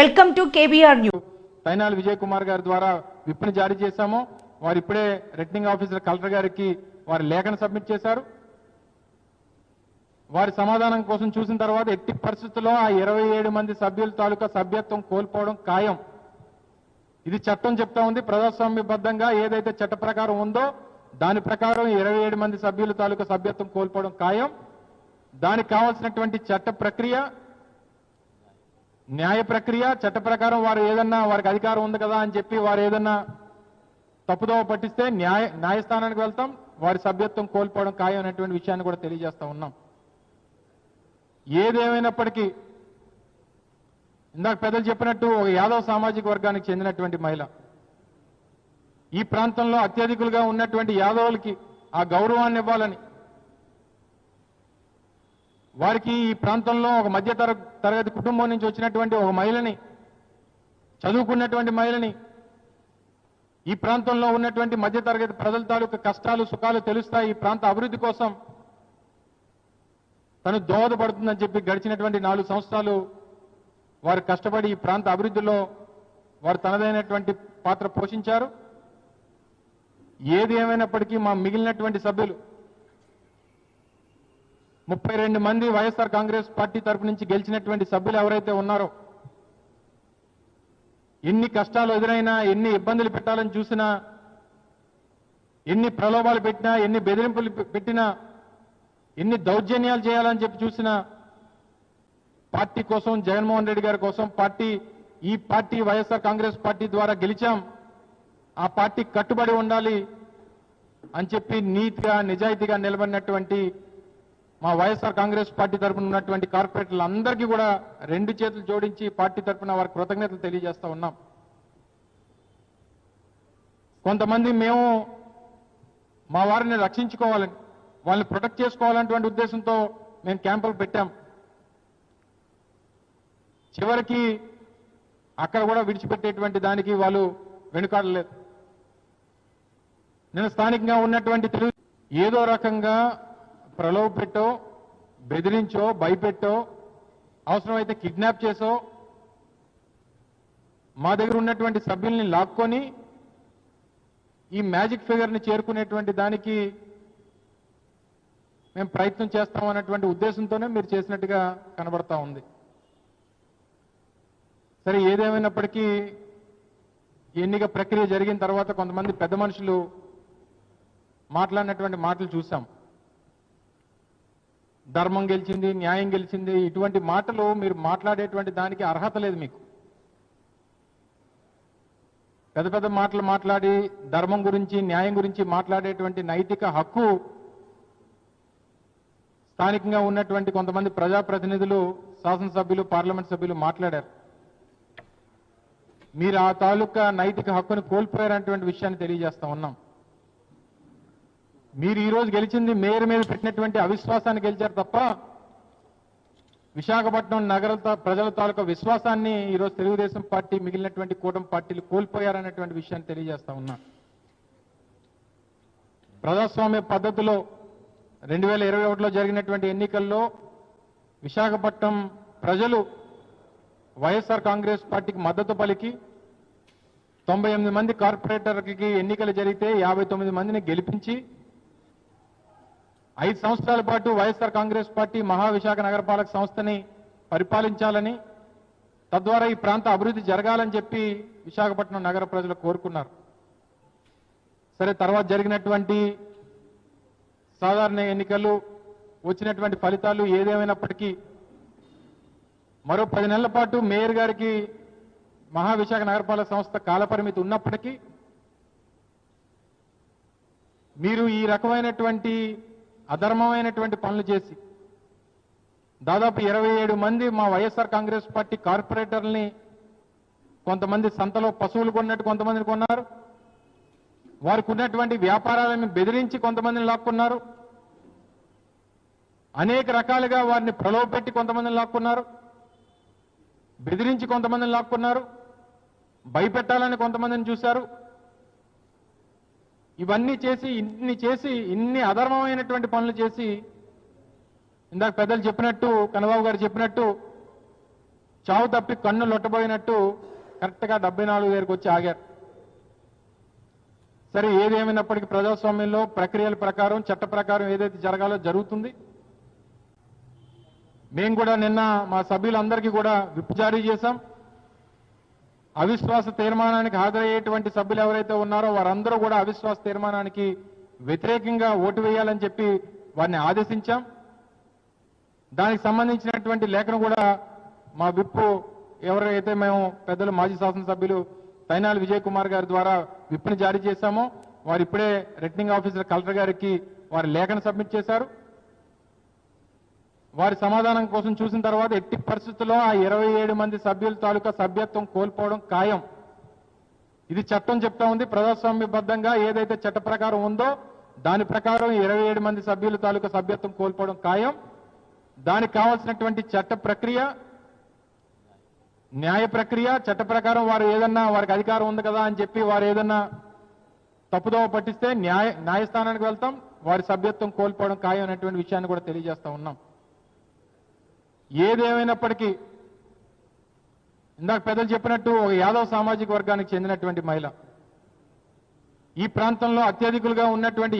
Welcome to KBR news Painal Vijay Kumar గారి ద్వారా విప్ని జారీ చేశాము. వారు ఇప్పుడే రిటర్నింగ్ ఆఫీసర్ కలెక్టర్ గారికి వారి లేఖను సబ్మిట్ చేశారు. వారి సమాధానం కోసం చూసిన తర్వాత ఎట్టి పరిస్థితుల్లో ఆ ఇరవై ఏడు మంది సభ్యుల తాలూకా సభ్యత్వం కోల్పోవడం ఖాయం. ఇది చట్టం చెప్తా ఉంది. ప్రజాస్వామ్యబద్ధంగా ఏదైతే చట్ట ప్రకారం ఉందో దాని ప్రకారం ఇరవై ఏడు మంది సభ్యుల తాలూకా సభ్యత్వం కోల్పోవడం ఖాయం. దానికి కావాల్సినటువంటి చట్ట ప్రక్రియ న్యాయ ప్రక్రియ చట్ట ప్రకారం వారు ఏదన్నా వారికి అధికారం ఉంది కదా అని చెప్పి వారు ఏదన్నా తప్పుదోవ పట్టిస్తే న్యాయ న్యాయస్థానానికి వెళ్తాం వారి సభ్యత్వం కోల్పోవడం ఖాయం అనేటువంటి విషయాన్ని కూడా తెలియజేస్తా ఉన్నాం. ఏదేమైనప్పటికీ ఇందాక పెద్దలు చెప్పినట్టు ఒక యాదవ్ సామాజిక వర్గానికి చెందినటువంటి మహిళ. ఈ ప్రాంతంలో అత్యధికులుగా ఉన్నటువంటి యాదవులకి ఆ గౌరవాన్ని ఇవ్వాలని వారికి ఈ ప్రాంతంలో ఒక మధ్య తరగతి కుటుంబం నుంచి వచ్చినటువంటి ఒక మహిళని చదువుకున్నటువంటి మహిళని ఈ ప్రాంతంలో ఉన్నటువంటి మధ్య తరగతి ప్రజల తాలూకు కష్టాలు సుఖాలు తెలుస్తాయి. ఈ ప్రాంత అభివృద్ధి కోసం తను దోహదపడుతుందని చెప్పి గడిచినటువంటి నాలుగు సంవత్సరాలు వారు కష్టపడి ఈ ప్రాంత అభివృద్ధిలో వారు తనదైనటువంటి పాత్ర పోషించారు. ఏది ఏమైనప్పటికీ మా మిగిలినటువంటి సభ్యులు ముప్పై రెండు మంది వైఎస్ఆర్ కాంగ్రెస్ పార్టీ తరపు నుంచి గెలిచినటువంటి సభ్యులు ఎవరైతే ఉన్నారో ఎన్ని కష్టాలు ఎదురైనా ఎన్ని ఇబ్బందులు పెట్టాలని చూసినా ఎన్ని ప్రలోభాలు పెట్టినా ఎన్ని బెదిరింపులు పెట్టినా ఎన్ని దౌర్జన్యాలు చేయాలని చెప్పి చూసినా పార్టీ కోసం జగన్మోహన్ రెడ్డి గారి కోసం పార్టీ ఈ పార్టీ వైఎస్ఆర్ కాంగ్రెస్ పార్టీ ద్వారా గెలిచాం. ఆ పార్టీ కట్టుబడి ఉండాలి అని చెప్పి నీతిగా నిజాయితీగా నిలబడినటువంటి మా వైఎస్ఆర్ కాంగ్రెస్ పార్టీ తరపున ఉన్నటువంటి కార్పొరేటర్లందరికీ కూడా రెండు చేతులు జోడించి పార్టీ తరపున వారికి కృతజ్ఞతలు తెలియజేస్తా ఉన్నాం. కొంతమంది మేము మా వారిని రక్షించుకోవాలని వాళ్ళని ప్రొటెక్ట్ చేసుకోవాలన్నటువంటి ఉద్దేశంతో మేము క్యాంపులు పెట్టాం. చివరికి అక్కడ కూడా విడిచిపెట్టేటువంటి దానికి వాళ్ళు వెనుకాడలేదు. నేను స్థానికంగా ఉన్నటువంటి తెలుగు ఏదో రకంగా ప్రలోభ పెట్టో బెదిరించో భయపెట్టో అవసరమైతే కిడ్నాప్ చేసో మా దగ్గర ఉన్నటువంటి సభ్యుల్ని లాక్కొని ఈ మ్యాజిక్ ఫిగర్ని చేరుకునేటువంటి దానికి మేము ప్రయత్నం చేస్తాం అన్నటువంటి ఉద్దేశంతోనే మీరు చేసినట్టుగా కనబడతా ఉంది. సరే ఏదేమైనప్పటికీ ఎన్నిక ప్రక్రియ జరిగిన తర్వాత కొంతమంది పెద్ద మనుషులు మాట్లాడినటువంటి మాటలు చూసాం. ధర్మం గెలిచింది న్యాయం గెలిచింది ఇటువంటి మాటలు మీరు మాట్లాడేటువంటి దానికి అర్హత లేదు మీకు. పెద్ద పెద్ద మాటలు మాట్లాడి ధర్మం గురించి న్యాయం గురించి మాట్లాడేటువంటి నైతిక హక్కు స్థానికంగా ఉన్నటువంటి కొంతమంది ప్రజాప్రతినిధులు శాసనసభ్యులు పార్లమెంట్ సభ్యులు మాట్లాడారు. మీరు ఆ తాలూకా నైతిక హక్కును కోల్పోయారనేటువంటి విషయాన్ని తెలియజేస్తా ఉన్నాం. మీరు ఈరోజు గెలిచింది మేయర్ మీద పెట్టినటువంటి అవిశ్వాసాన్ని గెలిచారు తప్ప విశాఖపట్నం నగర ప్రజల తాలూకా విశ్వాసాన్ని ఈరోజు తెలుగుదేశం పార్టీ మిగిలినటువంటి కూటమి పార్టీలు కోల్పోయారనేటువంటి విషయాన్ని తెలియజేస్తా ఉన్నా. ప్రజాస్వామ్య పద్ధతిలో రెండు వేల ఇరవై ఒకటిలో జరిగినటువంటి ఎన్నికల్లో విశాఖపట్నం ప్రజలు వైఎస్ఆర్ కాంగ్రెస్ పార్టీకి మద్దతు పలికి తొంభై ఎనిమిది మంది కార్పొరేటర్లకి ఎన్నికలు జరిగితే యాభై తొమ్మిది మందిని గెలిపించి ఐదు సంవత్సరాల పాటు వైఎస్ఆర్ కాంగ్రెస్ పార్టీ మహావిశాఖ నగరపాలక సంస్థని పరిపాలించాలని తద్వారా ఈ ప్రాంత అభివృద్ధి జరగాలని చెప్పి విశాఖపట్నం నగర ప్రజలు కోరుకున్నారు. సరే తర్వాత జరిగినటువంటి సాధారణ ఎన్నికలు వచ్చినటువంటి ఫలితాలు ఏదేమైనప్పటికీ మరో పది నెలల పాటు మేయర్ గారికి మహావిశాఖ నగరపాలక సంస్థ కాలపరిమితి ఉన్నప్పటికీ మీరు ఈ రకమైనటువంటి అధర్మమైనటువంటి పనులు చేసి దాదాపు ఇరవై ఏడు మంది మా వైఎస్ఆర్ కాంగ్రెస్ పార్టీ కార్పొరేటర్ని కొంతమంది సంతలో పశువులు కొన్నట్టు కొంతమందిని కొన్నారు. వారికి ఉన్నటువంటి వ్యాపారాలను బెదిరించి కొంతమందిని లాక్కున్నారు. అనేక రకాలుగా వారిని ప్రలోభపెట్టి కొంతమందిని లాక్కున్నారు. బెదిరించి కొంతమందిని లాక్కున్నారు. భయపెట్టాలని కొంతమందిని చూశారు. ఇవన్నీ చేసి ఇన్ని చేసి ఇన్ని అధర్మమైనటువంటి పనులు చేసి ఇందాక పెద్దలు చెప్పినట్టు కనబాబు గారు చెప్పినట్టు చావు తప్పి కన్ను లొట్టబోయినట్టు కరెక్ట్గా డెబ్బై నాలుగు దగ్గరికి వచ్చి ఆగారు. సరే ఏదేమైనప్పటికీ ప్రజాస్వామ్యంలో ప్రక్రియల ప్రకారం చట్ట ప్రకారం ఏదైతే జరగాలో జరుగుతుంది. మేము కూడా నిన్న మా సభ్యులందరికీ కూడా విప్ జారీ చేశాం. అవిశ్వాస తీర్మానానికి హాజరయ్యేటువంటి సభ్యులు ఎవరైతే ఉన్నారో వారందరూ కూడా అవిశ్వాస తీర్మానానికి వ్యతిరేకంగా ఓటు వేయాలని చెప్పి వారిని ఆదేశించాం. దానికి సంబంధించినటువంటి లేఖను కూడా మా విప్పు ఎవరైతే మేము పెద్దలు మాజీ శాసనసభ్యులు తైనాలి విజయ్ కుమార్ గారి ద్వారా విప్పును జారీ చేశామో వారు ఇప్పుడే రిటర్నింగ్ ఆఫీసర్ కలెక్టర్ గారికి వారి లేఖను సబ్మిట్ చేశారు. వారి సమాధానం కోసం చూసిన తర్వాత ఎట్టి పరిస్థితుల్లో ఆ ఇరవై ఏడు మంది సభ్యుల తాలూకా సభ్యత్వం కోల్పోవడం ఖాయం. ఇది చట్టం చెప్తా ఉంది. ప్రజాస్వామ్యబద్ధంగా ఏదైతే చట్ట ప్రకారం ఉందో దాని ప్రకారం ఇరవై ఏడు మంది సభ్యుల తాలూకా సభ్యత్వం కోల్పోవడం ఖాయం. దానికి కావాల్సినటువంటి చట్ట ప్రక్రియ న్యాయ ప్రక్రియ చట్ట ప్రకారం వారు ఏదన్నా వారికి అధికారం ఉంది కదా అని చెప్పి వారు ఏదన్నా తప్పుదోవ పట్టిస్తే న్యాయ న్యాయస్థానానికి వెళ్తాం. వారి సభ్యత్వం కోల్పోవడం ఖాయం అనేటువంటి విషయాన్ని కూడా తెలియజేస్తా ఉన్నాం. ఏదేమైనప్పటికీ ఇందాక పెద్దలు చెప్పినట్టు ఒక యాదవ్ సామాజిక వర్గానికి చెందినటువంటి మహిళ. ఈ ప్రాంతంలో అత్యధికులుగా ఉన్నటువంటి